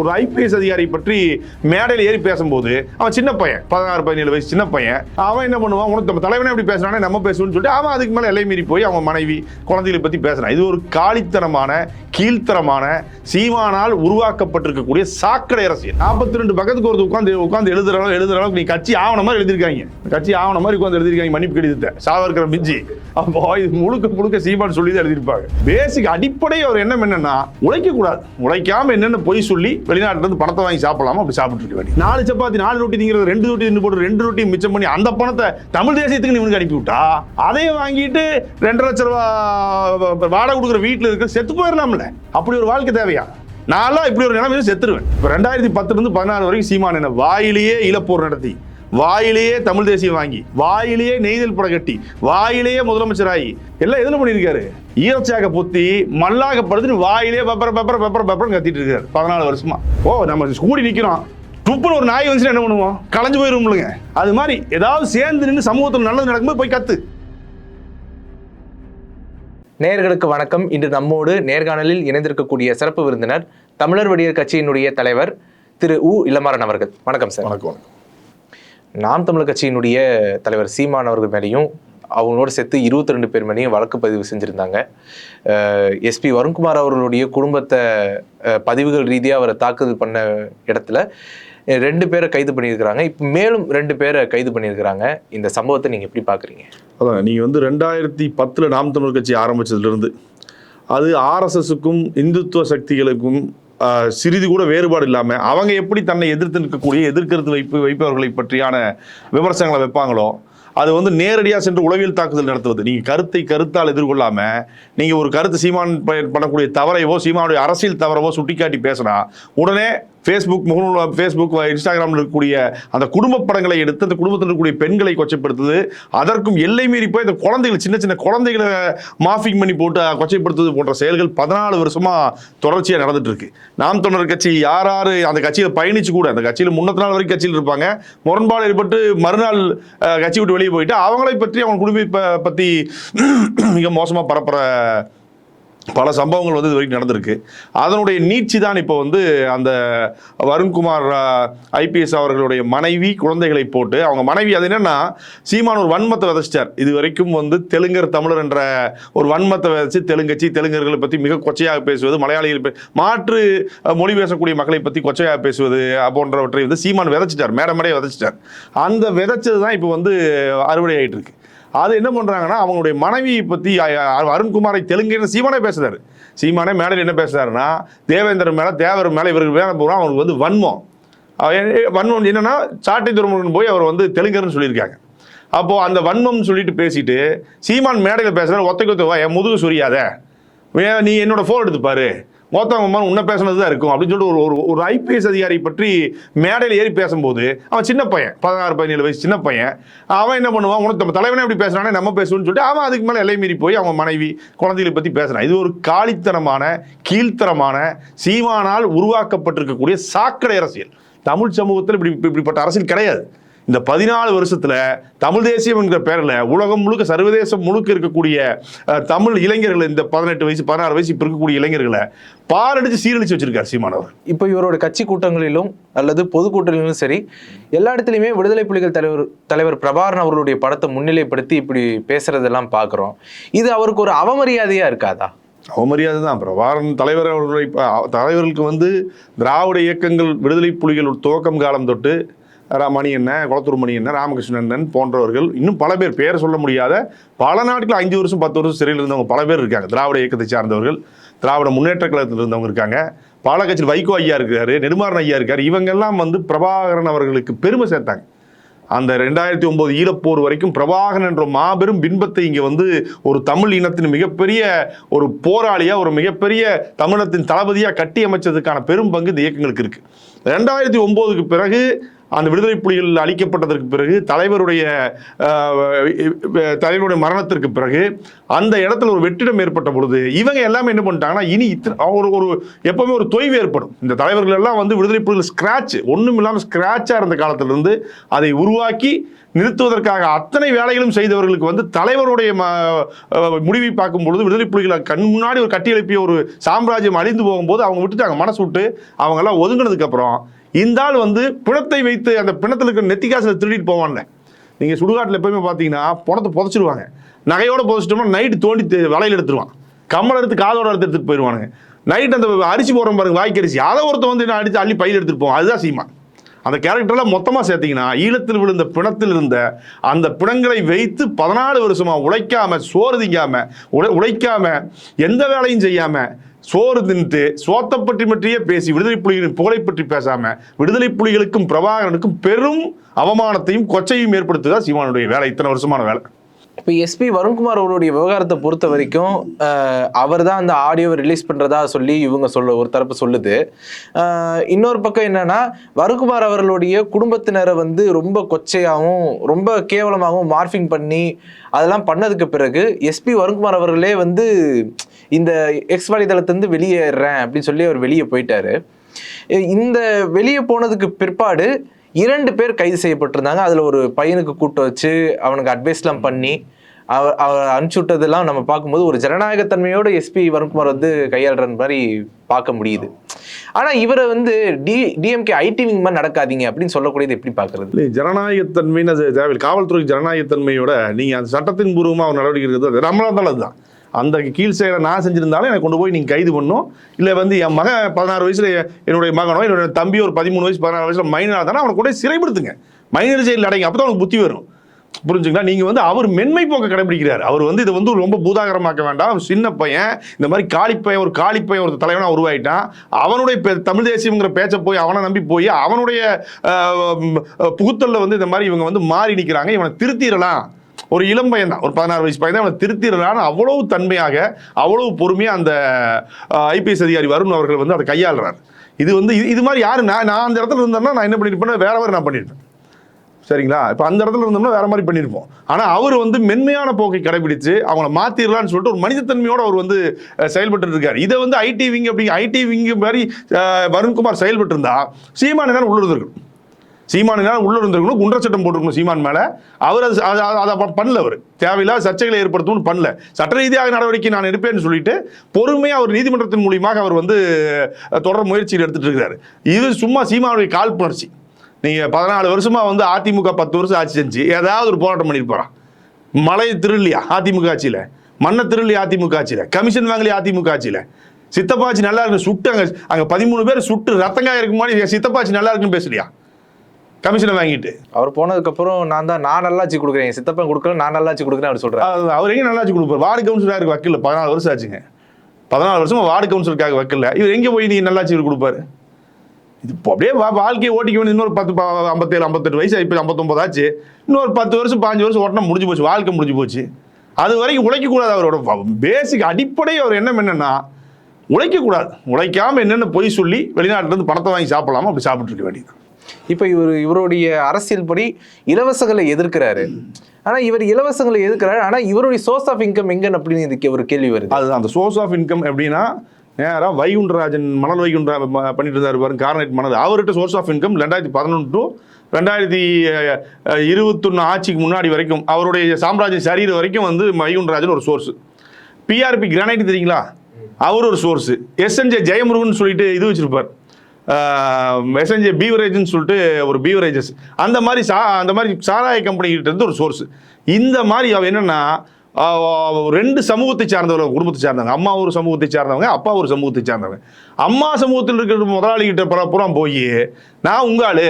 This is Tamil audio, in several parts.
ஒரு ஐபிஎஸ் அதிகாரி பற்றி மேடையில் ஏறி பேசும்போது அவன் சின்ன பையன் பதினாறு பதினேழு வயசு சின்ன பையன் அவன் என்ன பண்ணுவான்? உனக்கு நம்ம தலைவனே எப்படி பேசுறானே நம்ம பேசுவோம்னு சொல்லிட்டு அவன் அதுக்கு மேலே எல்லை மீறி போய் அவன் மனைவி குழந்தைகளை பற்றி பேசுறான். இது ஒரு காலித்தனமான கீழ்த்தரமான சீமானால் உருவாக்கப்பட்டிருக்கக்கூடிய சாக்கடை அரசியல். நாற்பத்தி ரெண்டு பக்கத்துக்கு ஒரு உட்காந்து உட்காந்து எழுதுற அளவு எழுதுற அளவுக்கு நீ கட்சி ஆவண மாதிரி எழுதிருக்காங்க கட்சி ஆவண மாதிரி உட்காந்து எழுதிருக்காங்க மன்னிப்பு கடிதத்தை சாவர்கிற மிஞ்சி. அப்போ இது முழுக்க முழுக்க சீமான் சொல்லி தான் எழுதியிருப்பாங்க பேசிக் அடிப்படை அவர் எண்ணம் என்னன்னா உழைக்க கூடாது உழைக்காம என்னென்ன பொய் சொல்லி வெளிநாட்டுல இருந்து பணத்தை வாங்கி சாப்பிடலாமா? அப்படி சாப்பிட்டு இருக்க வேண்டிய நாலு சப்பாத்தி நாலு ரொட்டி திங்கிறது ரெண்டு ரொட்டி தின்னு போட்டு ரெண்டு ரொட்டி மிச்சம் பண்ணி அந்த பணத்தை தமிழ் தேசியத்துக்கு நீங்க இவனுக்கு அனுப்பி விட்டா அதையும் வாங்கிட்டு ரெண்டரை லட்ச ரூபா வாடகை கொடுக்குற வீட்டில் இருக்க செத்து போயிடலாம்ல. அப்படி ஒரு வாழ்க்கை தேவையா? நான்லாம் இப்படி ஒரு நிலைமையில செத்துருவேன். இப்போ ரெண்டாயிரத்தி பத்துலேருந்து பதினாறு வரைக்கும் சீமான் என்ன வாயிலேயே இழப்போர் நடத்தி வாயிலேயே தமிழ் தேசியம் வாங்கி வாயிலேயே நெய்தல் படம் கட்டி வாயிலேயே முதலமைச்சராகி எல்லாம் எதில் பண்ணியிருக்காரு? ஈரச்சாக புத்தி மல்லாக படுத்துட்டு வாயிலேயே பெப்பர பெப்பர பெப்பர பெப்பர்னு கத்திட்டு இருக்காரு. பதினாலு வருஷமா. ஓ நம்ம கூடி நிக்கிறோம். துப்புன்னு ஒரு நாய் வந்துச்சுன்னா என்ன பண்ணுவோம்? களைஞ்சு போயிருவோம்லங்க. அது மாதிரி ஏதாவது சேர்ந்து நின்று சமூகத்தில் நல்லது நடக்கும்போது போய் கத்து. நேயர்களுக்கு வணக்கம். இன்று நம்மோடு நேர்காணலில் இணைந்திருக்கக்கூடிய சிறப்பு விருந்தினர் தமிழர் விடியர் கட்சியினுடைய தலைவர் திரு உ. இளமாறன் அவர்கள். வணக்கம் சார். வணக்கம் வணக்கம். நாம் தமிழர் கட்சியினுடைய தலைவர் சீமான் அவர்கள் மேலேயும் அவங்களோட சேர்த்து இருபத்தி ரெண்டு பேர் மேலேயும் வழக்கு பதிவு செஞ்சுருந்தாங்க. எஸ்பி வருண்குமார் அவர்களுடைய குடும்பத்தை பதிவுகள் ரீதியாக அவரை தாக்குதல் பண்ண இடத்துல ரெண்டு பேரை கைது பண்ணியிருக்கிறாங்க. இப்போ மேலும் ரெண்டு பேரை கைது பண்ணியிருக்கிறாங்க. இந்த சம்பவத்தை நீங்கள் எப்படி பார்க்குறீங்க அதான் நீங்கள் வந்து ரெண்டாயிரத்தி பத்தில் நாம் தமிழ் கட்சி ஆரம்பித்ததுலேருந்து அது ஆர்எஸ்எஸுக்கும் இந்துத்துவ சக்திகளுக்கும் சிறிது கூட வேறுபாடு இல்லாமல் அவங்க எப்படி தன்னை எதிர்த்து நிற்கக்கூடிய எதிர்கருத்து வைப்பு வைப்பவர்களை பற்றியான விமர்சனங்களை வைப்பாங்களோ அது வந்து நேரடியாக சென்று உளவியல் தாக்குதல் நடத்துவது. நீங்கள் கருத்தை கருத்தால் எதிர்கொள்ளாமல் நீங்கள் ஒரு கருத்து சீமான் பண்ணக்கூடிய தவறைவோ சீமானுடைய அரசியல் தவறவோ சுட்டிக்காட்டி பேசினா உடனே ஃபேஸ்புக் முகநூல் ஃபேஸ்புக் இன்ஸ்டாகிராமில் இருக்கக்கூடிய அந்த குடும்ப படங்களை எடுத்து அந்த குடும்பத்தில் இருக்கக்கூடிய பெண்களை கொச்சைப்படுத்துது. அதற்கும் எல்லை மீறி போய் இந்த குழந்தைகள் சின்ன சின்ன குழந்தைகளை மாஃபிங் பண்ணி போட்டு கொச்சைப்படுத்துவது போன்ற செயல்கள் பதினாலு வருஷமாக தொடர்ச்சியாக நடந்துட்டு இருக்கு நாம் தொண்டர் கட்சி யார் யார் அந்த கட்சியில் பயணிச்சு கூட அந்த கட்சியில் முன்னத்து நாள் வரைக்கும் கட்சியில் இருப்பாங்க. முரண்பாடு ஏற்பட்டு மறுநாள் கட்சி விட்டு வெளியே போயிட்டு அவங்களை பற்றி அவங்க குடும்ப பற்றி மிக மோசமாக பரப்புற பல சம்பவங்கள் வந்து இது வரைக்கும் நடந்திருக்கு. அதனுடைய நீட்சி தான் இப்போ வந்து அந்த வருண்குமார் ஐபிஎஸ் அவர்களுடைய மனைவி குழந்தைகளை போட்டு அவங்க மனைவி அது என்னென்னா சீமான் ஒரு வன்மத்தை விதைச்சிட்டார். இது வரைக்கும் வந்து தெலுங்கர் தமிழர் என்ற ஒரு வன்மத்தை விதைச்சு தெலுங்கச்சி தெலுங்கர்களை பற்றி மிக கொச்சையாக பேசுவது மலையாளிகள் மாற்று மொழி பேசக்கூடிய மக்களை பற்றி கொச்சையாக பேசுவது போன்றவற்றை வந்து சீமான் விதைச்சிட்டார். மேடை விதைச்சிட்டார். அந்த விதைச்சது தான் இப்போ வந்து அறுவடை ஆகிட்டு இருக்கு. அது என்ன பண்ணுறாங்கன்னா அவங்களுடைய மனைவியை பற்றி அருண்குமாரை தெலுங்குன்னு சீமானே பேசுறாரு. சீமானே மேடையில் என்ன பேசுறாருன்னா தேவேந்திரன் மேலே தேவர் மேலே இவருக்கு மேலே போகிறோம் அவருக்கு வந்து வன்மம். வன்மம் என்னென்னா சாட்டை துறைமுருகன் போய் அவர் வந்து தெலுங்கர்னு சொல்லியிருக்காங்க. அப்போது அந்த வன்மம் சொல்லிட்டு பேசிட்டு சீமான் மேடையில் பேசுகிறார் ஒத்தைக்கு ஒத்த வா, என் முதுகு சொரியாத? வே- நீ என்னோடய ஃபோன் எடுத்துப்பாரு? பாரு உன்ன பேசுனது தான் இருக்கும் அப்படின்னு சொல்லிட்டு ஒரு ஒரு ஒரு ஐபிஎஸ் அதிகாரி பற்றி மேடையில் ஏறி பேசும்போது அவன் சின்ன பையன் பதினாறு பதினேழு வயசு சின்ன பையன் அவன் என்ன பண்ணுவான்? உனக்கு நம்ம தலைவனே எப்படி பேசுறானே நம்ம பேசுவோம்னு சொல்லிட்டு அவன் அதுக்கு மேலே எல்லை மீறி போய் அவன் மனைவி குழந்தைகளை பற்றி பேசுறான். இது ஒரு காலித்தனமான கீழ்த்தரமான சீமானால் உருவாக்கப்பட்டிருக்கக்கூடிய சாக்கடை அரசியல். தமிழ் சமூகத்தில் இப்படி இப்படிப்பட்ட அரசியல் கிடையாது. இந்த பதினாலு வருஷத்துல தமிழ் தேசியம் என்கிற பேரில் உலகம் முழுக்க சர்வதேசம் முழுக்க இருக்கக்கூடிய தமிழ் இளைஞர்கள் இந்த பதினெட்டு வயசு பதினாறு வயசு இப்போ இருக்கக்கூடிய இளைஞர்களை பாரடிச்சு சீரழிச்சு வச்சிருக்காரு சீமானவர் இப்போ இவரோட கட்சி கூட்டங்களிலும் அல்லது பொதுக்கூட்டங்களிலும் சரி எல்லா இடத்துலையுமே விடுதலை புலிகள் தலைவர் தலைவர் பிரபாகரன் அவர்களுடைய படத்தை முன்னிலைப்படுத்தி இப்படி பேசுறதெல்லாம் பார்க்குறோம் இது அவருக்கு ஒரு அவமரியாதையா இருக்காதா? அவமரியாதை தான். பிரபாகரன் தலைவர் அவர்களை ப- தலைவர்களுக்கு வந்து திராவிட இயக்கங்கள் விடுதலை புலிகள் துவக்கம் காலம் தொட்டு மணி என்ன குளத்தூர் மணி என்ன ராமகிருஷ்ணன் போன்றவர்கள் இன்னும் பல பேர் பேர் சொல்ல முடியாத பல நாட்கள் அஞ்சு வருஷம் பத்து வருஷம் சிறையில் இருந்தவங்க பல பேர் இருக்காங்க. திராவிட இயக்கத்தை சார்ந்தவர்கள் திராவிட முன்னேற்ற கழகத்தில் இருந்தவங்க இருக்காங்க. பல கட்சியில் வைகோ ஐயா இருக்கிறாரு நெடுமாறன் ஐயா இருக்கார். இவங்கெல்லாம் வந்து பிரபாகரன் அவர்களுக்கு பெருமை சேர்த்தாங்க. அந்த ரெண்டாயிரத்தி ஒன்பது ஈழப்போர் வரைக்கும் பிரபாகரன் என்ற மாபெரும் பின்பத்தை இங்கே வந்து ஒரு தமிழ் இனத்தின் மிகப்பெரிய ஒரு போராளியாக ஒரு மிகப்பெரிய தமிழத்தின் தளபதியாக கட்டி அமைச்சதுக்கான பெரும் பங்கு இந்த இயக்கங்களுக்கு இருக்குது ரெண்டாயிரத்தி ஒம்போதுக்கு பிறகு அந்த விடுதலை புலிகள் அளிக்கப்பட்டதற்கு பிறகு தலைவருடைய தலைவருடைய மரணத்திற்கு பிறகு அந்த இடத்துல ஒரு வெற்றிடம் ஏற்பட்ட பொழுது இவங்க எல்லாமே என்ன பண்ணிட்டாங்கன்னா இனி இத்தனை ஒரு ஒரு எப்பவுமே ஒரு தொய்வு ஏற்படும். இந்த தலைவர்கள் எல்லாம் வந்து விடுதலை புலிகள் ஸ்கிராட்ச் ஒன்றும் இல்லாமல் ஸ்கிராட்சாக இருந்த காலத்திலிருந்து அதை உருவாக்கி நிறுத்துவதற்காக அத்தனை வேலைகளும் செய்தவர்களுக்கு வந்து தலைவருடைய ம- முடிவை பார்க்கும் பொழுது விடுதலை புலிகளை கண் முன்னாடி ஒரு கட்டி எழுப்பிய ஒரு சாம்ராஜ்யம் அழிந்து போகும்போது அவங்க விட்டுட்டாங்க. மனசு விட்டு அவங்கெல்லாம் ஒதுங்கினதுக்கப்புறம் இந்த ஆள் வந்து பிணத்தை வைத்து அந்த பிணத்தில் இருக்கிற நெத்திகாசில் திருடிட்டு போவான்ல. நீங்கள் சுடுகாட்டில் எப்பவுமே பார்த்தீங்கன்னா பணத்தை புதைச்சிருவாங்க. நகையோட புதைச்சிட்டோம்னா நைட்டு தோண்டி வலையில் எடுத்துருவான். கம்மல் எடுத்து காதோட எடுத்து எடுத்துட்டு போயிடுவானுங்க. நைட் அந்த அரிசி போடுற பாருங்க வாய்க்கரிசி அதை ஒருத்த வந்து நான் அடித்து அள்ளி பையில் எடுத்துட்டு போவோம் அதுதான் சீமா. அந்த கேரக்டர்லாம் மொத்தமாக சேர்த்தீங்கன்னா ஈழத்தில் விழுந்த பிணத்தில் இருந்த அந்த பிணங்களை வைத்து பதினாலு வருஷமாக உழைக்காமல் சோறு திங்காமல் உழை உழைக்காமல் எந்த வேலையும் செய்யாமல் சோறு தின்ட்டு சோத்தை பற்றி பற்றியே பேசி விடுதலை புலிகளின் புகழை பற்றி பேசாமல் விடுதலை புலிகளுக்கும் பிரபாகரனுக்கும் பெரும் அவமானத்தையும் கொச்சையும் ஏற்படுத்துதா சீமானுடைய வேலை. இத்தனை வருஷமான வேலை. இப்போ எஸ்பி வருண்குமார் அவருடைய விவகாரத்தை பொறுத்த வரைக்கும் அவர் தான் அந்த ஆடியோவை ரிலீஸ் பண்ணுறதா சொல்லி இவங்க சொல்ல ஒரு தரப்பு சொல்லுது. இன்னொரு பக்கம் என்னன்னா வருண்குமார் அவர்களுடைய குடும்பத்தினரை வந்து ரொம்ப கொச்சையாகவும் ரொம்ப கேவலமாகவும் மார்ஃபிங் பண்ணி அதெல்லாம் பண்ணதுக்கு பிறகு எஸ்பி வருண்குமார் அவர்களே வந்து இந்த எக்ஸ் வலைதளத்துலேருந்து வெளியேறேன் அப்படின்னு சொல்லி அவர் வெளியே போயிட்டாரு. இந்த வெளியே போனதுக்கு பிற்பாடு இரண்டு பேர் கைது செய்யப்பட்டிருந்தாங்க. அதில் ஒரு பையனுக்கு கூட்ட வச்சு அவனுக்கு அட்வைஸ்லாம் பண்ணி அவர் அவர் அனுப்பிச்சு விட்டதெல்லாம் நம்ம பார்க்கும்போது ஒரு ஜனநாயகத்தன்மையோட எஸ்பி வருண்குமார் வந்து கையாளுற மாதிரி பார்க்க முடியுது. ஆனால் இவரை வந்து டி டிஎம்கே ஐடி விங் மாதிரி நடக்காதீங்க அப்படின்னு சொல்லக்கூடியது எப்படி பார்க்குறது? இல்லை ஜனநாயகத்தன்மைன்னு அது தேவையில்லை. காவல்துறை ஜனநாயகத்தன்மையோட நீங்கள் அந்த சட்டத்தின் பூர்வமாக அவர் நடவடிக்கை இருக்கிறது நம்மளா இருந்தாலும் அதுதான் அந்த கீழ் செயலை நான் செஞ்சிருந்தாலும் எனக்கு கொண்டு போய் நீங்கள் கைது பண்ணும் இல்லை வந்து என் மகன் பதினாறு வயசுல என்னுடைய மகனோ என்னுடைய தம்பி ஒரு பதிமூணு வயசு பதினாறு வயசுல மைனராக தானே அவனை கூட சிறைப்படுத்துங்க. மைனர் செயல் அடைங்க அப்போ தான் அவனுக்கு புத்தி வரும். புரிஞ்சுங்களா? நீங்கள் வந்து அவர் மென்மை போக்க கடைபிடிக்கிறார். அவர் வந்து இதை வந்து ரொம்ப பூதாகரமாக்க வேண்டாம். அவன் சின்ன பையன் இந்த மாதிரி காளிப்பையன் ஒரு காளிப்பையன் ஒரு தலைவனாக உருவாயிட்டான். அவனுடைய தமிழ் தேசியங்கிற பேச்சை போய் அவனை நம்பி போய் அவனுடைய புகுத்தலில் வந்து இந்த மாதிரி இவங்க வந்து மாறி நிற்கிறாங்க இவனை திருத்திடலாம். ஒரு இளம் பையன் தான் ஒரு பதினாறு வயசு பையன் தான் அவனை திருத்திடுறான்னு அவ்வளவு தன்மையாக அவ்வளவு பொறுமையாக அந்த ஐபிஎஸ் அதிகாரி வருண் அவர்கள் வந்து அதை கையாளுறாரு. இது வந்து இது- இது மாதிரி யார் நான் நான் அந்த இடத்துல இருந்தேன்னா நான் என்ன பண்ணியிருப்பேன் வேற வேறு நான் பண்ணியிருப்பேன் சரிங்களா? இப்போ அந்த இடத்துல இருந்தோம்னா வேற மாதிரி பண்ணியிருப்போம் ஆனால் அவர் வந்து மென்மையான போக்கை கடைபிடிச்சு அவங்கள மாத்திரலாம்னு சொல்லிட்டு ஒரு மனிதத்தன்மையோடு அவர் வந்து செயல்பட்டு இருக்காரு இதை வந்து ஐடி விங் அப்படிங்க ஐடி விங் மாதிரி வருண்குமார் செயல்பட்டு இருந்தா சீமானு தான் உள்ளிருந்திருக்கணும் இருந்திருக்கணும் சீமானு உள்ள இருந்திருக்கணும் குண்டர் சட்டம் போட்டிருக்கணும் சீமான் மேலே. அவர் அது அதை பண்ணல அவர். தேவையில்லாத சர்ச்சைகளை ஏற்படுத்தணும்னு பண்ணல. சட்ட ரீதியாக நடவடிக்கை நான் எடுப்பேன்னு சொல்லிட்டு பொறுமையாக அவர் நீதிமன்றத்தின் மூலியமாக அவர் வந்து தொடர் முயற்சியில் எடுத்துட்டு இருக்கிறாரு இது சும்மா சீமானுடைய காழ்ப்புணர்ச்சி நீங்கள் பதினாலு வருஷமாக வந்து அதிமுக பத்து வருஷம் ஆட்சி செஞ்சு ஏதாவது ஒரு போராட்டம் பண்ணியிருப்பாரான் மலை திருள்ளியா அதிமுக ஆட்சியில்? மண்ணை திருள்ளி அதிமுக ஆட்சியில்? கமிஷன் வாங்கலி அதிமுக ஆட்சியில்? சித்தப்பாச்சி நல்லா இருக்கு சுட்டு அங்கே அங்கே பதிமூணு பேர் சுட்டு ரத்தங்காய இருக்கு மாதிரி சித்தப்பாச்சி நல்லா இருக்குன்னு பேசுறியா? கமிஷனை வாங்கிட்டு. அவர் போனதுக்கப்புறம் நான் தான் நான் நல்லாச்சு கொடுக்குறேன். சித்தப்பன் கொடுக்கல நான் நல்லாச்சு கொடுக்குறேன் அவர் சொல்றாரு. அது அவர் எங்க நல்லாச்சு கொடுப்பார்? வார்டு கவுன்சிலராக இருக்கு வக்கீல் பதினாலு வருஷம் ஆச்சுங்க. பதினாலு வருஷமா வார்டு கவுன்சிலருக்காக வக்கீல்ல இவர் எங்க போய் நீ நல்லாட்சி இவர் கொடுப்பாரு? இது இப்போ அப்படியே வா- வாழ்க்கையை ஓட்டிக்க வேண்டிய இன்னொரு பத்து ஐம்பத்தேழு ஐம்பத்தெட்டு வயசு இப்போ ஐம்பத்தொம்பது ஆச்சு. இன்னொரு பத்து வருஷம் பாஞ்சு வருஷம் ஓட்டினா முடிஞ்சு போச்சு வாழ்க்கை முடிஞ்சு போச்சு. அது வரைக்கும் உழைக்கக்கூடாது அவரோட பேசிக் அடிப்படை அவர் எண்ணம் என்னன்னா உழைக்கக்கூடாது. உழைக்காம என்னென்ன பொய் சொல்லி வெளிநாட்டுல இருந்து பணத்தை வாங்கி சாப்பிடலாமோ அப்படி சாப்பிட்டு இருக்க வேண்டியது இப்போ இவர் இவருடைய அரசியல் படி இலவசங்களை எதிர்க்கிறாரு. ஆனால் இவர் இலவசங்களை எதிர்க்கிறாரு. ஆனால் இவருடைய சோர்ஸ் ஆஃப் இன்கம் எங்கன்னு அப்படின்னு இதுக்கு ஒரு கேள்வி வருது. அதுதான் அந்த சோர்ஸ் ஆஃப் இன்கம் எப்படின்னா நேராக வைகுண்டராஜன் மணல் வைகுண்டரா பண்ணிட்டு இருந்தார் பாருங்க கார்னேட் மணல். அவர்கிட்ட சோர்ஸ் ஆஃப் இன்கம் ரெண்டாயிரத்தி பதினொன்று டு ரெண்டாயிரத்தி இருபத்தொன்று ஆட்சிக்கு முன்னாடி வரைக்கும் அவருடைய சாம்ராஜ்யம் சரீர வரைக்கும் வந்து வைகுண்டராஜன் ஒரு சோர்ஸ் பிஆர்பி கிரானைட் தெரியுங்களா? அவர் ஒரு சோர்ஸ் எஸ்என்ஜே ஜெயமுருகன் சொல்லிட்டு இது வச்சிருப்பார். மெசஞ்சர் பீவரேஜ்னு சொல்லிட்டு ஒரு பீவரேஜஸ் அந்த மாதிரி சா அந்த மாதிரி சாராய கம்பெனிகிட்ட இருந்து ஒரு சோர்ஸ் இந்த மாதிரி அவ என்னென்னா ரெண்டு சமூகத்தை சார்ந்தவங்க குடும்பத்தை சார்ந்தவங்க. அம்மா ஒரு சமூகத்தை சார்ந்தவங்க அப்பா ஒரு சமூகத்தை சார்ந்தவங்க. அம்மா சமூகத்தில் இருக்கிற முதலாளிகிட்ட புற புறம் போய் நான் உங்க ஆளு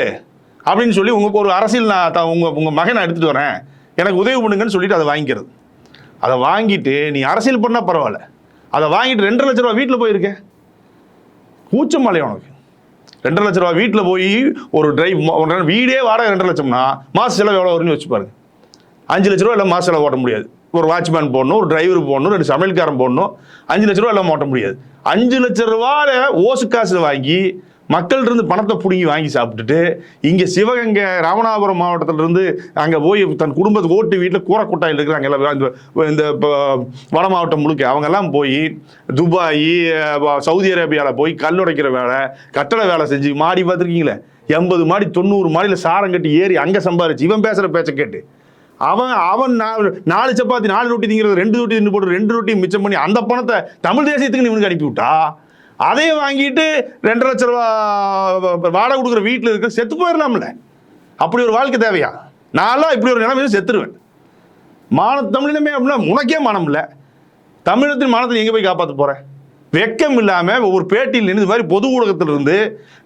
அப்படின்னு சொல்லி உங்களுக்கு ஒரு அரசியல் நான் உங்கள் உங்கள் உங்க மகனை எடுத்துகிட்டு வரேன். எனக்கு உதவி பண்ணுங்கன்னு சொல்லிட்டு அதை வாங்கிக்கிறது. அதை வாங்கிட்டு நீ அரசியல் பண்ணால் பரவாயில்ல. அதை வாங்கிட்டு ரெண்டரை லட்ச ரூபா வீட்டில் போயிருக்க. கூச்சம் மலை உனக்கு. ரெண்டரை லட்ச ரூபா வீட்டில் போய் ஒரு டிரைவ் வீடே வாடகை ரெண்டரை லட்சம்னா மாச செலவு எவ்வளோ வரும்னு வச்சு பாருங்க. அஞ்சு லட்ச ரூபா எல்லாம் மாச செலவு ஓட்ட முடியாது. ஒரு வாட்ச்மேன் போடணும் ஒரு டிரைவர் போடணும் ரெண்டு சமையல்காரன் போடணும் அஞ்சு லட்ச ரூபா எல்லாம் ஓட்ட முடியாது. அஞ்சு லட்ச ரூபாவில் ஓசு காசு வாங்கி மக்கள்ருந்து பணத்தை பிடுங்கி வாங்கி சாப்பிட்டுட்டு இங்கே சிவகங்கை ராமநாதபுரம் மாவட்டத்திலிருந்து அங்கே போய் தன் குடும்பத்துக்கு ஓட்டு வீட்டில் கூரக்கொட்டாயில் இருக்கிறாங்க. எல்லாம் இந்த வட மாவட்டம் முழுக்க. அவங்கெல்லாம் போய் துபாய் சவுதி அரேபியாவில் போய் கல் உடைக்கிற வேலை கட்டட வேலை செஞ்சு மாடி பார்த்துருக்கீங்களே? எண்பது மாடி தொண்ணூறு மாடியில் சாரம் கட்டி ஏறி அங்கே சம்பாரிச்சு இவன் பேசுகிற பேச்சை கேட்டு. அவன் அவன் நாலு சப்பாத்தி நாலு ரொட்டி திங்கிறது ரெண்டு ரொட்டி தின்னு போட்டு ரெண்டு ரொட்டி மிச்சம் பண்ணி அந்த பணத்தை தமிழ் தேசியத்துக்கு இவனுக்கு அனுப்பி விட்டா? அதையும் வாங்கிட்டு ரெண்டரை லட்ச ரூபா வாடகை கொடுக்குற வீட்டில் இருக்க செத்து போயிடலாம்ல. அப்படி ஒரு வாழ்க்கை தேவையா? நான்லாம் இப்படி ஒரு நிலைமையில செத்துருவேன். மான தமிழினமே அப்படின்னா உனக்கே மானம் இல்லை தமிழத்தின் மானத்தை எங்கே போய் காப்பாற்ற போகிறேன் வெக்கம் இல்லாமல் ஒரு பேட்டியில் நின்று மாதிரி பொது ஊடகத்தில் இருந்து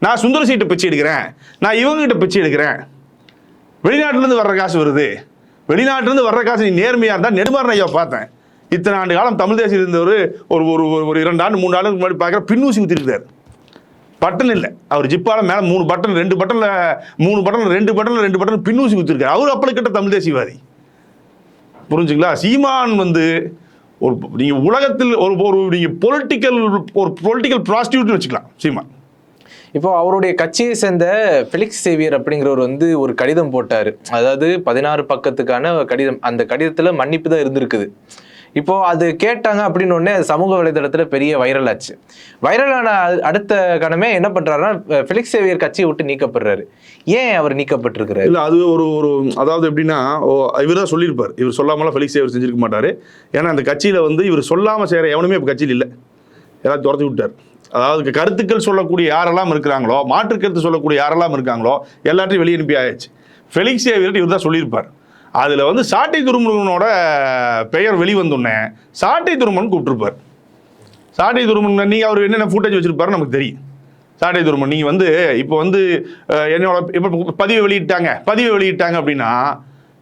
நான் சுந்தர சீட்டை பிச்சு எடுக்கிறேன். நான் இவங்ககிட்ட பிச்சு எடுக்கிறேன். வெளிநாட்டிலேருந்து வர்ற காசு வருது. வெளிநாட்டிலேருந்து வர்ற காசு நீ நேர்மையாக இருந்தால் நெடுமாறன் ஐயா பார்த்தேன். இத்தனை ஆண்டு காலம் தமிழ் தேசியம் இருந்தவர் ஒரு ஒரு ஒரு- ஒரு இரண்டு ஆண்டு மூணு ஆண்டுக்கு முன்னாடி பார்க்குற பின்னூசி ஊற்றிருக்காரு பட்டன் இல்லை. அவர் ஜிப்பால மேலே மூணு பட்டன் ரெண்டு பட்டனில் மூணு பட்டன் ரெண்டு பட்டனில் ரெண்டு பட்டன் பின்னூசி ஊற்றிருக்காரு அவர் அப்பளுக்கிட்ட தமிழ் தேசியவாதி. புரிஞ்சுங்களா? சீமான் வந்து ஒரு நீங்கள் உலகத்தில் ஒரு ஒரு நீங்கள் பொலிட்டிக்கல் ஒரு பொலிட்டிக்கல் ப்ராஸ்டியூட்னு வச்சுக்கலாம் சீமான். இப்போ அவருடைய கட்சியை சேர்ந்த ஃபிலிக்ஸ் சேவியர் அப்படிங்கிறவர் வந்து ஒரு கடிதம் போட்டார். அதாவது பதினாறு பக்கத்துக்கான கடிதம். அந்த கடிதத்தில் மன்னிப்பு தான் இருந்திருக்குது. இப்போ அது கேட்டாங்க அப்படின்னு உடனே சமூக வலைதளத்துல பெரிய வைரல் ஆச்சு. வைரலான அடுத்த கணமே என்ன பண்றாருன்னா ஃபெலிக்ஸ் சேவியர் கட்சியை விட்டு நீக்கப்படுறாரு. ஏன் அவர் நீக்கப்பட்டிருக்கிறாரு? இல்லை அது ஒரு ஒரு அதாவது எப்படின்னா இவர் தான் சொல்லியிருப்பார். இவர் சொல்லாமலாம் ஃபெலிக்ஸ் சேவியர் செஞ்சிருக்க மாட்டார். ஏன்னா அந்த கட்சியில் வந்து இவர் சொல்லாமல் செய்கிற எவனுமே இப்போ கட்சியில் இல்லை. எல்லாத்தையும் துரத்தி விட்டார். அதாவது கருத்துக்கள் சொல்லக்கூடிய யாரெல்லாம் இருக்கிறாங்களோ மாற்று கருத்து சொல்லக்கூடிய யாரெல்லாம் இருக்காங்களோ எல்லாத்தையும் வெளியனுப்பி ஆயிடுச்சு ஆயாச்சு. ஃபெலிக்ஸ் சேவியர்ட்டு இவர் தான் சொல்லியிருப்பார். அதில் வந்து சாட்டை துருமுருகனோட பெயர் வெளிவந்தோடனே சாட்டை துருமன் கூப்பிட்டுருப்பார். சாட்டை துருமன் நீங்கள் அவர் என்னென்ன ஃபுட்டேஜ் வச்சிருப்பாரு நமக்கு தெரியும். சாட்டை துருமன் நீங்கள் வந்து இப்போ வந்து என்னோட இப்போ பதிவை வெளியிட்டாங்க. பதிவை வெளியிட்டாங்க அப்படின்னா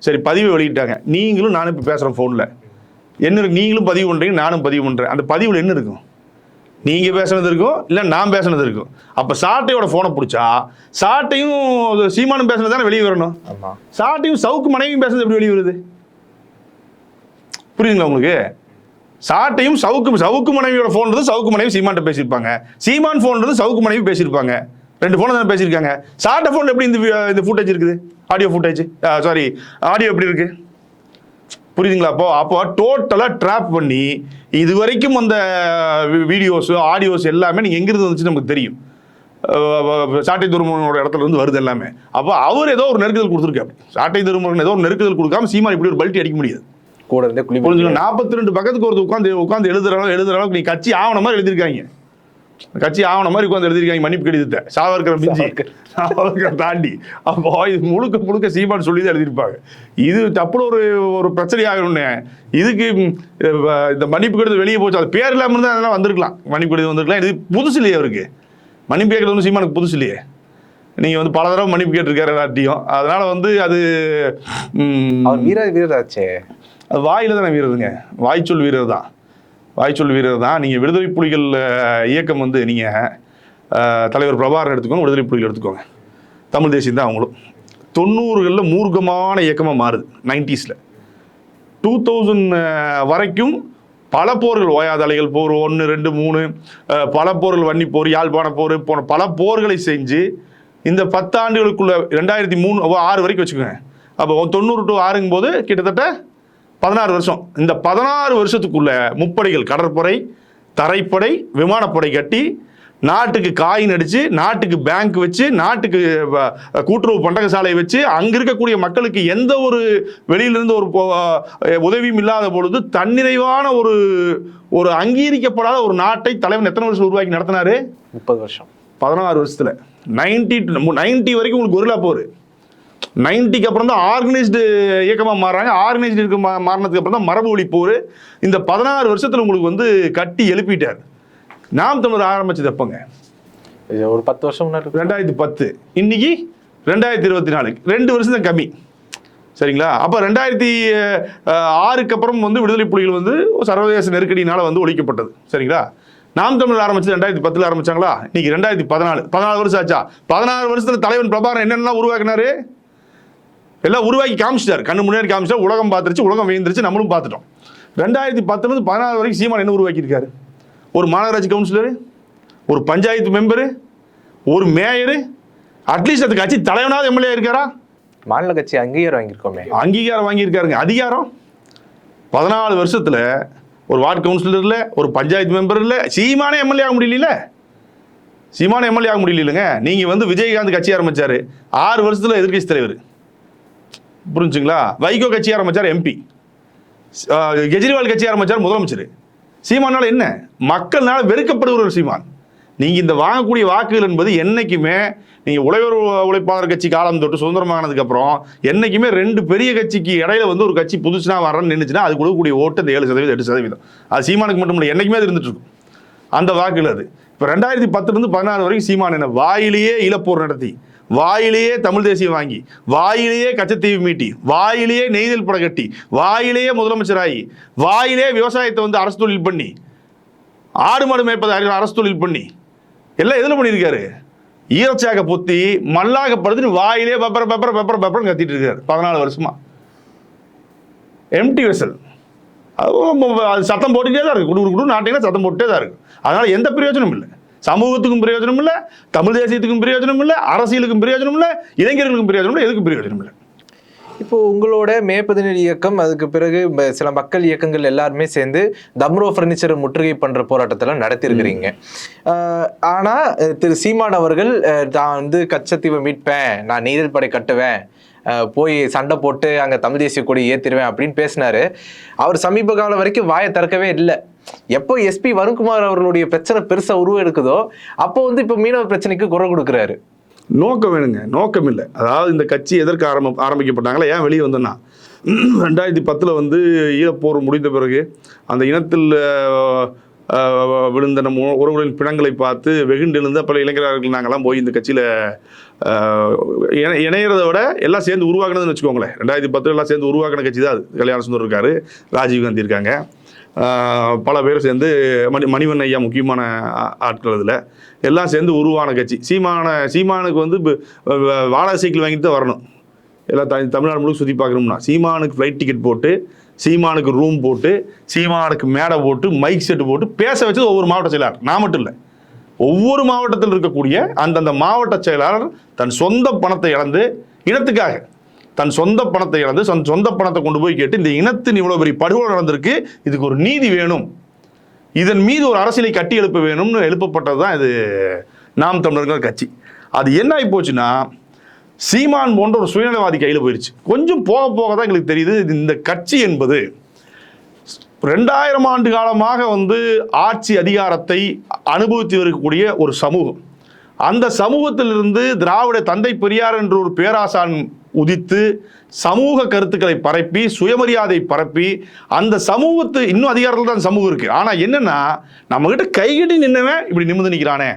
சரி பதிவை வெளியிட்டாங்க. நீங்களும் நானும் இப்போ பேசுகிறேன் ஃபோனில் என்ன இருக்கு? நீங்களும் பதிவு பண்ணுறீங்க நானும் பதிவு பண்ணுறேன் அந்த பதிவில் என்ன இருக்கும்? நீங்கள் பேசுனது இருக்கும் இல்லை நான் பேசுனது இருக்கும். அப்போ சாட்டையோட ஃபோனை பிடிச்சா சாட்டையும் சீமானும் பேசுனது தானே வெளியே வரணும்? சாட்டையும் சவுக்கு மனைவியும் பேசுறது எப்படி வெளியே வருது? புரியுதுங்களா உங்களுக்கு? சாட்டையும் சவுக்கு சவுக்கு மனைவியோட ஃபோன் இருந்து சவுக்கு மனைவி சீமான்ட்ட பேசியிருப்பாங்க. சீமான் ஃபோன் இருந்து சவுக்கு மனைவி பேசியிருப்பாங்க. ரெண்டு ஃபோன் தானே பேசியிருக்காங்க. சாட்டை ஃபோன் எப்படி இந்த இந்த ஃபுட்டேஜ் இருக்குது? ஆடியோ ஃபுட்டேஜ் சாரி ஆடியோ எப்படி இருக்கு? புரியுதுங்களா? அப்போ அப்போ டோட்டலாக ட்ராப் பண்ணி இது வரைக்கும் அந்த வீடியோஸ் ஆடியோஸ் எல்லாமே நீங்கள் எங்கிருந்து வந்துச்சு நமக்கு தெரியும். சாட்டை துருமுகனோட இடத்துல இருந்து வருது எல்லாமே. அப்போ அவர் ஏதோ ஒரு நெருக்குதல் கொடுத்துருக்காரு. சாட்டை துருமுகன் ஏதோ ஒரு நெருக்குதல் கொடுக்காம சீமான் இப்படி ஒரு பல்ட்டி அடிக்க முடியாது. கூட இருந்தே நாற்பத்தி ரெண்டு பக்கத்துக்கு ஒரு உட்காந்து உட்காந்து எழுதுற அளவு எழுதுற அளவுக்கு நீ கட்சி ஆவண மாதிரி எழுதியிருக்காங்க. கட்சி ஆவண மாதிரி உட்காந்து எழுதியிருக்காங்க மன்னிப்பு கடிதத்தை சாவர்கர் மிஞ்சி சாவர்கர். தாண்டி. அப்போ இது முழுக்க முழுக்க சீமான் சொல்லி தான் எழுதியிருப்பாங்க. இது தப்புல ஒரு ஒரு பிரச்சனை ஆகணும்னு இதுக்கு இந்த மன்னிப்பு கடிதம் வெளியே போச்சு. அது பேர் இல்லாமல் இருந்தால் அதெல்லாம் வந்திருக்கலாம். மன்னிப்பு கடிதம் வந்திருக்கலாம். இது புதுசு இல்லையே அவருக்கு. மன்னிப்பு கேட்கறது வந்து சீமானுக்கு புதுசு இல்லையே. நீங்கள் வந்து பல தடவை மன்னிப்பு கேட்டிருக்காரு எல்லாத்தையும் அதனால வந்து அது வீர வீரராச்சே. அது வாயில தானே வீரருங்க. வாய்ச்சொல் வீரர் தான். வாய்ச்சொல் வீரர் தான். நீங்கள் விடுதலை புலிகள் இயக்கம் வந்து நீங்கள் தலைவர் பிரபாகரன் எடுத்துக்கோங்க விடுதலை புலிகள் எடுத்துக்கோங்க. தமிழ் தேசியம் தான் அவங்களும். தொண்ணூறுகளில் மூர்க்கமான இயக்கமாக மாறுது நைன்டிஸில். டூ தௌசண்ட் வரைக்கும் பல போர்கள் ஓயாத அலைகள் போர் ஒன்று ரெண்டு மூணு பல போர்கள் வன்னி போர் யாழ்ப்பாண போர் போன பல போர்களை செஞ்சு இந்த பத்தாண்டுகளுக்குள்ள ரெண்டாயிரத்தி மூணு ஆறு வரைக்கும் வச்சுக்கோங்க. அப்போ தொண்ணூறு டு ஆறுங்கும் போது கிட்டத்தட்ட பதினாறு வருஷம். இந்த பதினாறு வருஷத்துக்குள்ள முப்படைகள் கடற்படை தரைப்படை விமானப்படை கட்டி நாட்டுக்கு காயின் அடிச்சு நாட்டுக்கு பேங்க் வச்சு நாட்டுக்கு கூட்டுறவு பண்டக சாலை வச்சு அங்க இருக்கக்கூடிய மக்களுக்கு எந்த ஒரு வெளியிலிருந்து ஒரு உதவியும் இல்லாத பொழுது தன்னிறைவான ஒரு ஒரு அங்கீகரிக்கப்படாத ஒரு நாட்டை தலைவன் எத்தனை வருஷம் உருவாக்கி நடத்தினாரு? முப்பது வருஷம். பதினாறு வருஷத்துல. நைன்டி நைன்டி வரைக்கும் உங்களுக்கு கொரில்லா போர் நைன்டிக்கு அப்புறம் தான் ஆர்கனைஸ்டு இயக்கமாக மாறுறாங்க. ஆர்கனைஸ்டு இருக்க மாறினதுக்கு அப்புறம் தான் மரபு ஒளி போர் இந்த பதினாறு வருஷத்துல உங்களுக்கு வந்து கட்டி எழுப்பிட்டார். நாம் தமிழர் ஆரம்பிச்சது எப்போங்க? ஒரு பத்து வருஷம் முன்னாடி. ரெண்டாயிரத்தி பத்து. இன்னைக்கு ரெண்டாயிரத்தி இருபத்தி நாலு. ரெண்டு வருஷம் தான் கம்மி. சரிங்களா? அப்போ ரெண்டாயிரத்தி ஆறுக்கு அப்புறம் வந்து விடுதலை புலிகள் வந்து சர்வதேச நெருக்கடியினால வந்து ஒழிக்கப்பட்டது. சரிங்களா? நாம் தமிழர் ஆரம்பிச்சது ரெண்டாயிரத்தி பத்தில் ஆரம்பிச்சாங்களா? இன்னைக்கு ரெண்டாயிரத்தி பதினாலு. பதினாலு வருஷம் ஆச்சா? பதினாறு வருஷத்துல தலைவன் பிரபாகரன் என்னென்னலாம் உருவாக்குனாரு? எல்லாம் உருவாக்கி காமிச்சிட்டாரு. கண்ணு முன்னாடி காமிச்சிட்டா உலகம் பார்த்துருச்சு உலகம் வேந்துருச்சு நம்மளும் பார்த்துட்டோம். ரெண்டாயிரத்தி பத்துலேருந்து பதினாறு வரைக்கும் சீமான் என்ன உருவாக்கியிருக்காரு? ஒரு மாநகராட்சி கவுன்சிலரு ஒரு பஞ்சாயத்து மெம்பரு ஒரு மேயரு அட்லீஸ்ட் அந்த கட்சி தலைவனாவது எம்எல்ஏ இருக்காரா? மாநில கட்சி அங்கீகாரம் வாங்கியிருக்கோமே. அங்கீகாரம் வாங்கியிருக்காருங்க. அதிகாரம்? பதினாலு வருஷத்துல ஒரு வார்டு கவுன்சிலர் இல்லை ஒரு பஞ்சாயத்து மெம்பர் இல்லை சீமானே எம்எல்ஏ ஆக முடியல சீமானே எம்எல்ஏ ஆக முடியலங்க நீங்க வந்து விஜயகாந்த் கட்சி ஆரம்பிச்சாரு. ஆறு வருஷத்துல எதிர்க்கட்சி தலைவர். புரிஞ்சுங்களா? வைகோ கட்சி ஆரம்பிச்சார் எம்பி கெஜ்ரிவால் கட்சி ஆரம்பித்தார் முதலமைச்சர். சீமானால் என்ன? மக்கள்னால் வெறுக்கப்படுகிற ஒரு சீமான். நீங்கள் இந்த வாங்கக்கூடிய வாக்குகள் என்பது என்றைக்குமே நீங்கள் உழைவர் உழைப்பாளர் கட்சி காலம் தொட்டு சுதந்திரமானதுக்கப்புறம் என்றைக்குமே ரெண்டு பெரிய கட்சிக்கு இடையில வந்து ஒரு கட்சி புதுசுனா வரணும்னு நின்றுச்சுன்னா அது கொடுக்கக்கூடிய ஓட்டு அந்த ஏழு சதவீதம் எட்டு சதவீதம். அது சீமானுக்கு மட்டும் இல்லை என்றைக்குமே அது இருந்துட்டுருக்கும் அந்த வாக்குகள் அது. இப்போ ரெண்டாயிரத்தி பத்துலேருந்து பதினாறு வரைக்கும் சீமான் என்ன? வாயிலேயே இழப்போர் நடத்தி. வாயிலேயே தமிழ் தேசியம் வாங்கி வாயிலேயே கச்சத்தீவு மீட்டி வாயிலேயே நெய்தல் படம் கட்டி வாயிலேயே முதலமைச்சராகி வாயிலே விவசாயத்தை வந்து அரசு தொழில் பண்ணி ஆடு மாடு மேய்ப்பதை அரசு தொழில் பண்ணி எல்லாம் எதில் பண்ணியிருக்காரு? ஈரச்சாக பொத்தி மல்லாக வாயிலே பெப்பர பெப்பர பெப்பர பெப்பர்னு கத்திட்டு இருக்காரு பதினாலு வருஷமா. எம்டி வெசல் அது சத்தம் போட்டுகிட்டே தான் இருக்கு. குடு குடு நாட்டிங்கன்னா சத்தம் போட்டுட்டே தான் இருக்கு. அதனால எந்த பிரயோஜனமும் இல்லை. சமூகத்துக்கும் பிரயோஜனம் இல்லை தமிழ் தேசியத்துக்கும் பிரயோஜனம் இல்லை அரசியலுக்கும் பிரயோஜனம் இல்லை இளைஞர்களுக்கும் பிரயோஜனம் இல்லை எதுக்கும் பிரயோஜனம் இல்லை இப்போ உங்களோட மே பதினேழு இயக்கம் அதுக்கு பிறகு சில மக்கள் இயக்கங்கள் எல்லாருமே சேர்ந்து தம்ரோ ஃபர்னிச்சரை முற்றுகை பண்ற போராட்டத்தெல்லாம் நடத்தியிருக்கிறீங்க. ஆஹ் ஆனா திரு சீமான் அவர்கள் நான் வந்து கச்சத்தீவை மீட்பேன் நான் நெய்தல் படை கட்டுவேன் போய் சண்டை போட்டு அங்க தமிழ் தேசிய கொடி ஏத்திடுவேன் அப்படின்னு பேசினாரு. அவர் சமீப காலம் வரைக்கும் வாயை திறக்கவே இல்லை. எப்போ எஸ்பி வருண்குமார் அவர்களுடைய பிரச்சனை பெருசாக உருவம் எடுக்குதோ அப்போ வந்து இப்போ மீனவ பிரச்சனைக்கு குரல் கொடுக்குறாரு. நோக்கம் வேணுங்க. நோக்கம் இல்லை. அதாவது இந்த கட்சி எதற்கு ஆரம்ப ஆரம்பிக்கப்பட்டாங்களா? ஏன் வெளியே வந்தோன்னா ரெண்டாயிரத்தி பத்தில் வந்து ஈழப்போர் முடிந்த பிறகு அந்த இனத்தில் விழுந்த நம்ம உறவுகளின் பிணங்களை பார்த்து வெகுண்டெழுந்த பல இளைஞர்கள் நாங்கள்லாம் போய் இந்த கட்சியில் இணையிறத விட எல்லாம் சேர்ந்து உருவாக்குனதுன்னு வச்சுக்கோங்களேன். ரெண்டாயிரத்தி பத்தில் எல்லாம் சேர்ந்து உருவாக்கின கட்சி தான் அது. கல்யாண சுந்தர் இருக்காரு ராஜீவ்காந்தி இருக்காங்க. பல பேர் சேர்ந்து மணி மணிவன் ஐயா முக்கியமான ஆட்கள் அதில். எல்லாம் சேர்ந்து உருவான கட்சி. சீமான சீமானுக்கு வந்து இப்ப, வாடகை சைக்கிள் வாங்கிட்டு தான் வரணும். எல்லாம் த தமிழ்நாடு முழுக்க சுற்றி பார்க்கணும்னா. சீமானுக்கு ஃப்ளைட் டிக்கெட் போட்டு சீமானுக்கு ரூம் போட்டு சீமானுக்கு மேடை போட்டு மைக் செட்டு போட்டு பேச வச்சது ஒவ்வொரு மாவட்ட செயலாளர். நான் மட்டும் இல்லை. ஒவ்வொரு மாவட்டத்தில் இருக்கக்கூடிய அந்தந்த மாவட்ட செயலாளர் தன் சொந்த பணத்தை இழந்து இனத்துக்காக தன் சொந்த பணத்தை இழந்து தன் சொந்த பணத்தை கொண்டு போய் கேட்டு இந்த இனத்தின் இவ்வளோ பெரிய படுகொலை நடந்திருக்கு இதுக்கு ஒரு நீதி வேணும். இதன் மீது ஒரு அரசியலை கட்டி எழுப்ப வேணும்னு எழுப்பப்பட்டது தான் இது நாம் தமிழர்கள் கட்சி. அது என்ன ஆகி போச்சுன்னா சீமான் போன்ற ஒரு சுயநலவாதி கையில் போயிடுச்சு கொஞ்சம் போக போக தான் எங்களுக்கு தெரியுது இது இந்த கட்சி என்பது ரெண்டாயிரம் ஆண்டு காலமாக வந்து ஆட்சி அதிகாரத்தை அனுபவித்து இருக்கக்கூடிய ஒரு சமூகம். அந்த சமூகத்திலிருந்து திராவிட தந்தை பெரியார் என்ற ஒரு பேராசான் உதித்து சமூக கருத்துக்களை பரப்பி சுயமரியாதை பரப்பி அந்த சமூகத்து இன்னும் அதிகாரத்தில் தான் சமூகம் இருக்குது ஆனால் என்னென்னா நம்ம கைகட்டி நின்னவன் இப்படி நிமிர்ந்து நிற்கிறானே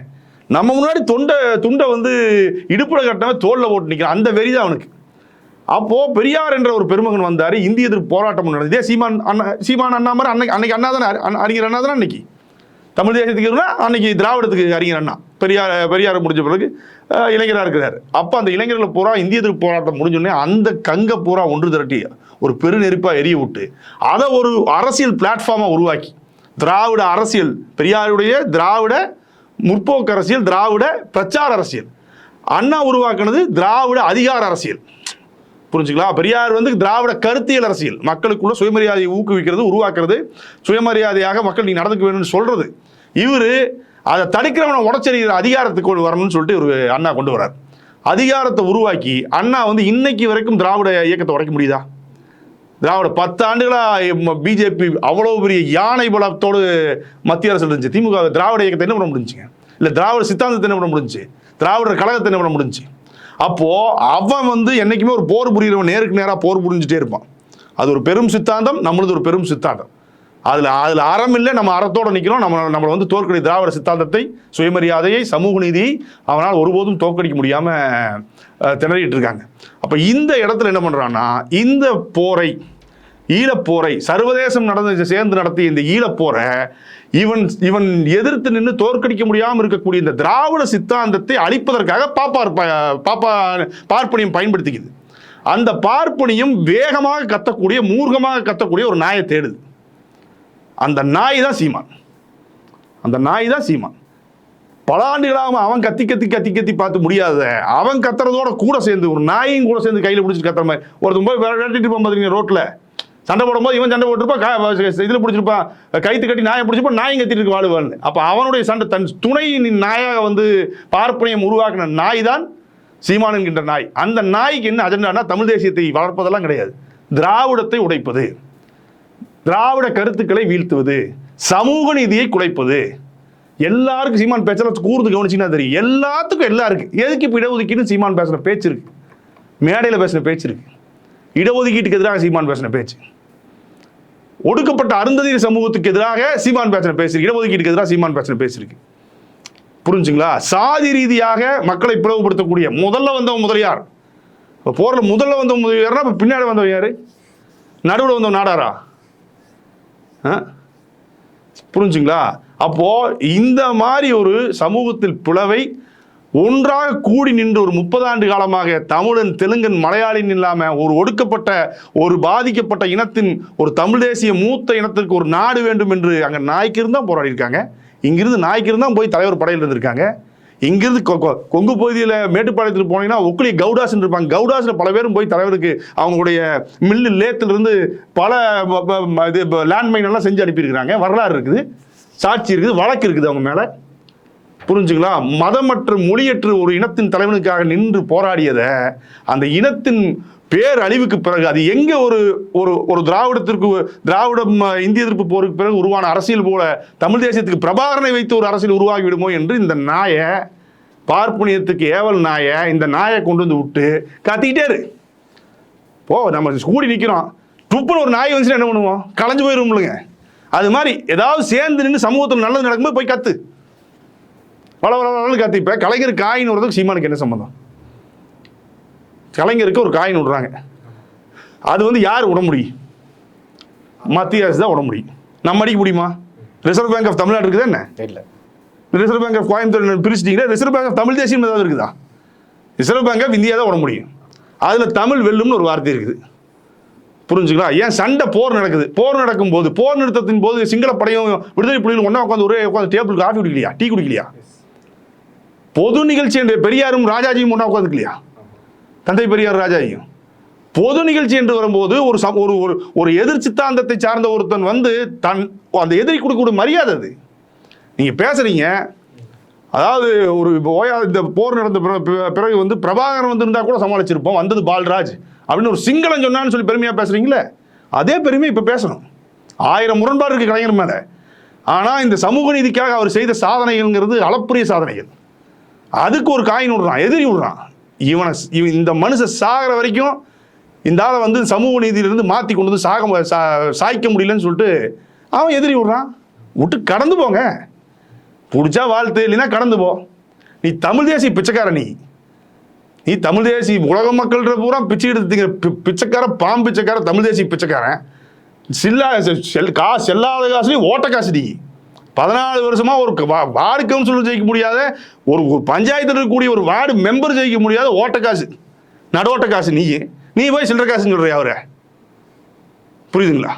நம்ம முன்னாடி தொண்டை துண்டை வந்து இடுப்புல கட்டினவன் தோளில் போட்டு நிற்கிறான் அந்த வெறி தான் அவனுக்கு. அப்போது பெரியார் என்ற ஒரு பெருமகன் வந்தார். இந்திய எதிர்ப்பு போராட்டம் நடந்தது. இதே சீமான் அண்ணா சீமான் அண்ணா மாதிரி அன்னைக்கு அன்னைக்கு அண்ணா தானே அறிஞர் அண்ணா தானே அன்னைக்கு? தமிழ் தேசத்துக்கு இருந்தா அன்னைக்கு திராவிடத்துக்கு அறிஞர் அண்ணா. பெரியார் பெரியார் முடிஞ்ச பிறகு இளைஞராக இருக்கிறார். அப்போ அந்த இளைஞர்களை பூரா இந்திய எதிர்ப்பு போராட்டம் முடிஞ்சோடனே அந்த கங்க பூரா ஒன்று திரட்டி ஒரு பெருநெருப்பாக எரிய விட்டு அதை ஒரு அரசியல் பிளாட்ஃபார்மாக உருவாக்கி திராவிட அரசியல் பெரியாருடைய திராவிட முற்போக்கு அரசியல் திராவிட பிரச்சார அரசியல். அண்ணா உருவாக்குனது திராவிட அதிகார அரசியல். புரிஞ்சுக்கலாம்? பெரியார் வந்து திராவிட கருத்தியல் அரசியல். மக்களுக்குள்ள சுயமரியாதையை ஊக்குவிக்கிறது உருவாக்குறது. சுயமரியாதையாக மக்கள் நீ நடந்துக்க வேணும்னு சொல்றது. இவர் அதை தடுக்கிறவனை உடச்செறிகிற அதிகாரத்துக்கு கொண்டு வரணும்னு சொல்லிட்டு ஒரு அண்ணா கொண்டு வரார் அதிகாரத்தை உருவாக்கி அண்ணா வந்து இன்னைக்கு வரைக்கும் திராவிட இயக்கத்தை உடைக்க முடியுதா? திராவிட பத்து ஆண்டுகளாக பிஜேபி அவ்வளோ பெரிய யானை பலத்தோடு மத்திய அரசு இருந்துச்சு. திமுக திராவிட இயக்கத்தை என்ன பண்ண முடிஞ்சுங்க? இல்லை திராவிட சித்தாந்தத்தை என்ன பண்ண முடிஞ்சுச்சு? திராவிடர் கழகத்தை என்ன பண்ண முடிஞ்சுச்சு? அப்போ அவன் வந்து என்னைக்குமே ஒரு போர் புரிகிறவன் நேருக்கு நேராக போர் புரிஞ்சுட்டே இருப்பான். அது ஒரு பெரும் சித்தாந்தம் நம்மளது ஒரு பெரும் சித்தாந்தம். அதில் அதில் அறம் இல்லை நம்ம அறத்தோடு நிற்கிறோம் நம்ம நம்மளை வந்து தோற்கடி திராவிட சித்தாந்தத்தை சுயமரியாதையை சமூக நீதியை அவனால் ஒருபோதும் தோற்கடிக்க முடியாமல் திணறிட்டு இருக்காங்க. அப்போ இந்த இடத்துல என்ன பண்ணுறான்னா இந்த போரை ஈழப்போரை சர்வதேசம் நடந்து சேர்ந்து நடத்திய இந்த ஈழப்போரை இவன் இவன் எதிர்த்து நின்று தோற்கடிக்க முடியாமல் இருக்கக்கூடிய இந்த திராவிட சித்தாந்தத்தை அழிப்பதற்காக பாப்பார் பாப்பா பார்ப்பனியம் பயன்படுத்திக்குது. அந்த பார்ப்பனியும் வேகமாக கத்தக்கூடிய மூர்க்கமாக கத்தக்கூடிய ஒரு நாயை தேடுது. அந்த நாய் தான் சீமான். அந்த நாய் தான் சீமான். பல ஆண்டுகளாக அவன் கத்தி கத்தி கத்தி கத்தி பார்த்து முடியாத அவன் கத்துறதோட கூட சேர்ந்து ஒரு நாயும் கூட சேர்ந்து கையில் பிடிச்சிட்டு கத்துற மாதிரி ஒருத்தன் போய் விரட்டிட்டு இருப்பான் பார்த்தீங்க ரோட்டில் சண்டை போடும்போது இவன் சண்டை போட்டுருப்பான் இதில் பிடிச்சிருப்பான் கைத்து கட்டி நாயை பிடிச்சிப்பா நாயும் கத்திட்டு இருக்கு அப்போ அவனுடைய சண்டை தன் துணையின் நாயாக வந்து பார்ப்பனையும் உருவாக்கின நாய் தான் சீமான் என்கின்ற நாய். அந்த நாய்க்கு என்ன அஜெண்டானா தமிழ் தேசியத்தை வளர்ப்பதெல்லாம் கிடையாது. திராவிடத்தை உடைப்பது. திராவிட கருத்துக்களை வீழ்த்துவது. சமூக நீதியை குலைப்பது. எல்லாருக்கும் சீமான் பேச்சல கூர்ந்து கவனிச்சிங்கன்னா தெரியும். எல்லாத்துக்கும் எல்லாம் இருக்கு. எதுக்கு இப்போ இடஒதுக்கீடுன்னு சீமான் பேசுன பேச்சு இருக்கு? மேடையில் பேசின பேச்சு இருக்கு. இடஒதுக்கீட்டுக்கு எதிராக சீமான் பேசின பேச்சு. ஒடுக்கப்பட்ட அருந்ததி சமூகத்துக்கு எதிராக சீமான் பேச்சனை பேசியிருக்கு. இடஒதுக்கீட்டுக்கு எதிராக சீமான் பேச்சனை பேசியிருக்கு. புரிஞ்சுங்களா? சாதி ரீதியாக மக்களை பிளவுபடுத்தக்கூடிய முதல்ல வந்தவன் முதலியார். இப்போ போரில் முதல்ல வந்தவன் முதலியார்னா இப்போ பின்னாடி வந்தவன் யார்? நடுவில் வந்தவன் நாடாரா? ஆ? புரிஞ்சுங்களா? அப்போ இந்த மாதிரி ஒரு சமூகத்தில் பிளவை ஒன்றாக கூடி நின்று ஒரு முப்பது ஆண்டு காலமாக தமிழன் தெலுங்கன் மலையாளின் இல்லாமல் ஒரு ஒடுக்கப்பட்ட ஒரு பாதிக்கப்பட்ட இனத்தின் ஒரு தமிழ் தேசிய மூத்த இனத்திற்கு ஒரு நாடு வேண்டும் என்று அங்கே நாய்க்கு இருந்தால் போராடி இருக்காங்க. இங்கிருந்து நாய்க்கு இருந்தால் போய் தலைவர் படையில் இருந்திருக்காங்க. இங்கிருந்து கொ- கொங்கு பகுதியில் மேட்டுப்பாளையத்தில் போனீங்கன்னா ஒக்குளி கவுடாஸ் இருப்பாங்க. கவுடாஸில் பல பேரும் போய் தலைவருக்கு அவங்களுடைய மில்லு லேத்திலிருந்து பல ப- இது லேண்ட்மைன் எல்லாம் செஞ்சு அனுப்பியிருக்கிறாங்க. வரலாறு இருக்குது. சாட்சி இருக்குது. வழக்கு இருக்குது அவங்க மேலே. புரிஞ்சுங்களா? மதம் மற்றும் மொழியற்று ஒரு இனத்தின் தலைவனுக்காக நின்று போராடியதை அந்த இனத்தின் பேரழிவுக்கு பிறகு அது எங்க ஒரு ஒரு ஒரு திராவிடத்திற்கு திராவிடம் இந்திய எதிர்ப்பு போருக்கு பிறகு உருவான அரசியல் போல தமிழ் தேசியத்துக்கு பிரபாகரனை வைத்து ஒரு அரசியல் உருவாகி விடுமோ என்று இந்த நாயை பார்ப்பனியத்துக்கு ஏவல் நாயை இந்த நாயை கொண்டு வந்து விட்டு கத்திக்கிட்டே இரு. போ நம்ம கூடி நிற்கிறோம் டுப்புன்னு ஒரு நாய் வந்துச்சுன்னா என்ன பண்ணுவோம்? களைஞ்சு போயிருவோம்லங்க அது மாதிரி ஏதாவது சேர்ந்து நின்று சமூகத்தில் நல்லது நடக்கும்போது போய் கத்து. வள வள கத்தி. இப்போ கலைஞர் காயின் விடுறதுக்கு சீமானுக்கு என்ன சம்மந்தம் கலைஞருக்கு ஒரு காயின் விடுறாங்க அது வந்து யார் விட முடியும் மத்திய அரசு தான் விட முடியும் நம்ம அடிக்க முடியுமா? ரிசர்வ் பேங்க் ஆஃப் தமிழ்நாடு இருக்குதா என்ன? இல்லை ரிசர்வ் பேங்க் ஆஃப் கோயம்புத்தூர் பிரிச்சிட்டீங்கன்னா ரிசர்வ் பேங்க் ஆஃப் தமிழ் தேசியம் ஏதாவது இருக்குதா? ரிசர்வ் பேங்க் ஆஃப் இந்தியா தான் விட முடியும். அதில் தமிழ் வெல்லும்னு ஒரு வார்த்தை இருக்குது. புரிஞ்சுங்களா? ஏன் சண்டை போர் நடக்குது. போர் நடக்கும்போது போர் நிறுத்தத்தின் போது சிங்கள படையும் விடுதலை புலிகளும் ஒன்றா உட்காந்து ஒரே உட்காந்து டேபிள் காஃபி குடிக்கலையா? டீ குடிக்கலையா? பொது நிகழ்ச்சி என்று பெரியாரும் ராஜாஜியும் ஒன்றா உட்காந்துக்கலையா தந்தை பெரியார் ராஜாஜியும். பொது நிகழ்ச்சி என்று வரும்போது ஒரு சம ஒரு ஒரு ஒரு எதிர் சித்தாந்தத்தை சார்ந்த ஒருத்தன் வந்து தன் அந்த எதிரி கொடுக்கக்கூடிய மரியாதை அது. நீங்கள் பேசுகிறீங்க அதாவது ஒரு ஓயா இந்த போர் நடந்த பிற- பிறகு வந்து பிரபாகரன் வந்து இருந்தால் கூட சமாளிச்சிருப்போம். வந்தது பால்ராஜ். அப்படின்னு ஒரு சிங்களம் சொன்னான்னு சொல்லி பெருமையாக பேசுகிறீங்களே அதே பெருமை இப்போ பேசணும். ஆயிரம் முரண்பாடு இருக்குது கலைஞர் மேலே. ஆனால் இந்த சமூக நீதிக்காக அவர் செய்த சாதனைகள்ங்கிறது அளப்புரிய சாதனைகள். அதுக்கு ஒரு காயின் விடுறான் எதிரி விடுறான். இவனை இவன் இந்த மனுஷன் சாகிற வரைக்கும் இந்த ஆளை வந்து சமூக நீதியிலிருந்து மாற்றி கொண்டு வந்து சாக சா- சாய்க்க முடியலன்னு சொல்லிட்டு அவன் எதிரி விடுறான். விட்டு கடந்து போங்க. பிடிச்சா வாழ்த்து இல்லைன்னா கடந்து போ. நீ தமிழ் தேசிய பிச்சைக்கார நீ. நீ தமிழ் தேசி உலக மக்கள்கிட்ட பூரா பிச்சை எடுத்துக்கிற பிச்சைக்கார பாம்பு பிச்சைக்கார தமிழ் தேசிய பிச்சைக்காரன். சில்லா செ- செல் காசு செல்லாத காசுலையும் ஓட்ட காசு நீ. பதினாலு வருஷமா ஒரு வார்டு கவுன்சிலர் ஜெயிக்க முடியாத ஒரு ஒரு பஞ்சாயத்தில் இருக்கக்கூடிய ஒரு வார்டு மெம்பர் ஜெயிக்க முடியாத ஓட்ட காசு நடுவோட்ட காசு நீ நீ போய் சில்லற காசுன்னு சொல்றியா அவரை? புரியுதுங்களா?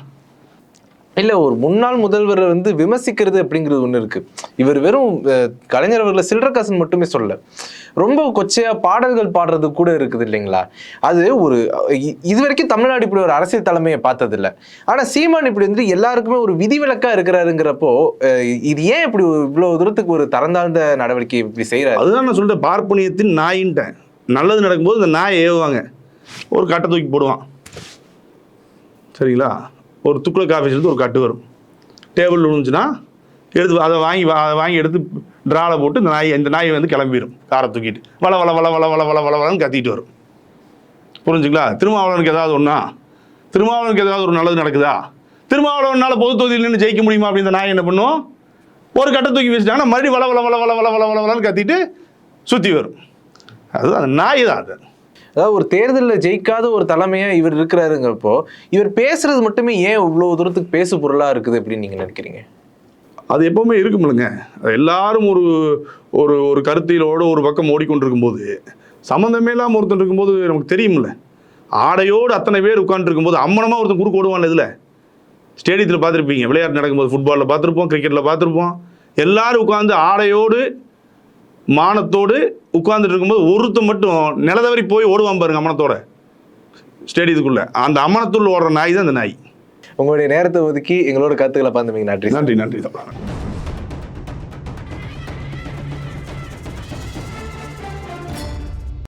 இல்ல ஒரு முன்னாள் முதல்வரை வந்து விமர்சிக்கிறது அப்படிங்கிறது ஒண்ணு இருக்கு. இவர் வெறும் கலைஞர் அவர்களை சில்லறக்காசன் மட்டுமே சொல்ல ரொம்ப கொச்சையா பாடல்கள் பாடுறது கூட இருக்குது இல்லைங்களா? அது ஒரு இது வரைக்கும் தமிழ்நாடு இப்படி ஒரு அரசியல் தலைமையை பார்த்தது ஆனால் ஆனா சீமான் இப்படி வந்து எல்லாருக்குமே ஒரு விதிவிலக்கா இருக்கிறாருங்கிறப்போ இது ஏன் இப்படி இவ்வளோ இவ்வளவு தூரத்துக்கு ஒரு தரந்தாழ்ந்த நடவடிக்கை இப்படி செய்யறாரு அதுதான் நான் சொல்கிறேன் பார்ப்பனியத்தின் நாயின்ட்டேன். நல்லது நடக்கும்போது இந்த நாயை ஏவுவாங்க. ஒரு கட்டை தூக்கி போடுவான். சரிங்களா? ஒரு துக்குள ஆஃபீஸ்லேருந்து ஒரு கட்டு வரும் டேபிள் விழுந்துச்சுன்னா எடுத்து அதை வாங்கி அதை வாங்கி எடுத்து ட்ராவில் போட்டு இந்த நாய் இந்த நாய் வந்து கிளம்பிடும் காரை தூக்கிட்டு வள வள வள வள வள வள வள வளன்னு கத்திட்டு வரும் புரிஞ்சுங்களா திருமாவளவனுக்கு ஏதாவது ஒன்றா திருமாவளவனுக்கு ஏதாவது ஒரு நல்லது நடக்குதா திருமாவளவனால் பொது தொகுதியில் நின்று ஜெயிக்க முடியுமா அப்படின்னு இந்த நாய் என்ன பண்ணும் ஒரு கட்டை தூக்கி வச்சுட்டாங்கன்னா மறுபடியும் வள வள வள வள வள வள வள வளன்னு கத்திட்டு சுற்றி வரும் அது அந்த நாய் தான் அது அதாவது ஒரு தேர்தலில் ஜெயிக்காத ஒரு தலைமையாக இவர் இருக்கிறாருங்கிறப்போ இவர் பேசுறது மட்டுமே ஏன் இவ்வளோ தூரத்துக்கு பேசு பொருளாக இருக்குது அப்படின்னு நீங்கள் நினைக்கிறீங்க? அது எப்பவுமே இருக்குமில்லைங்க. அது எல்லாரும் ஒரு ஒரு ஒரு கருத்திலோடு ஒரு பக்கம் ஓடிக்கொண்டிருக்கும்போது சம்மந்தமே இல்லாமல் ஒருத்தன் இருக்கும்போது நமக்கு தெரியும்ல ஆடையோடு அத்தனை பேர் உட்காந்துருக்கும்போது அம்மனமாக ஒருத்தன் குறுக்கு ஓடுவான் இதில். ஸ்டேடியத்தில் பார்த்துருப்பீங்க. விளையாட்டு நடக்கும்போது ஃபுட்பாலில் பார்த்துருப்போம் கிரிக்கெட்டில் பார்த்துருப்போம். எல்லாரும் உட்காந்து ஆடையோடு மானத்தோடு உட்கார்ந்துட்டு இருக்கும்போது ஒருத்தன் மட்டும் நிலதவறி போய் ஓடுவான் பாருங்க அமனத்தோட ஸ்டேடியத்துக்குள்ள அந்த அமனத்துள்ள ஓடுற நாய் தான் அந்த நாய். உங்களுடைய நேரத்தை ஒதுக்கி எங்களோட கருத்துக்களை பகிர்ந்தமைக்கு நன்றி. நன்றி நன்றி. தப்பா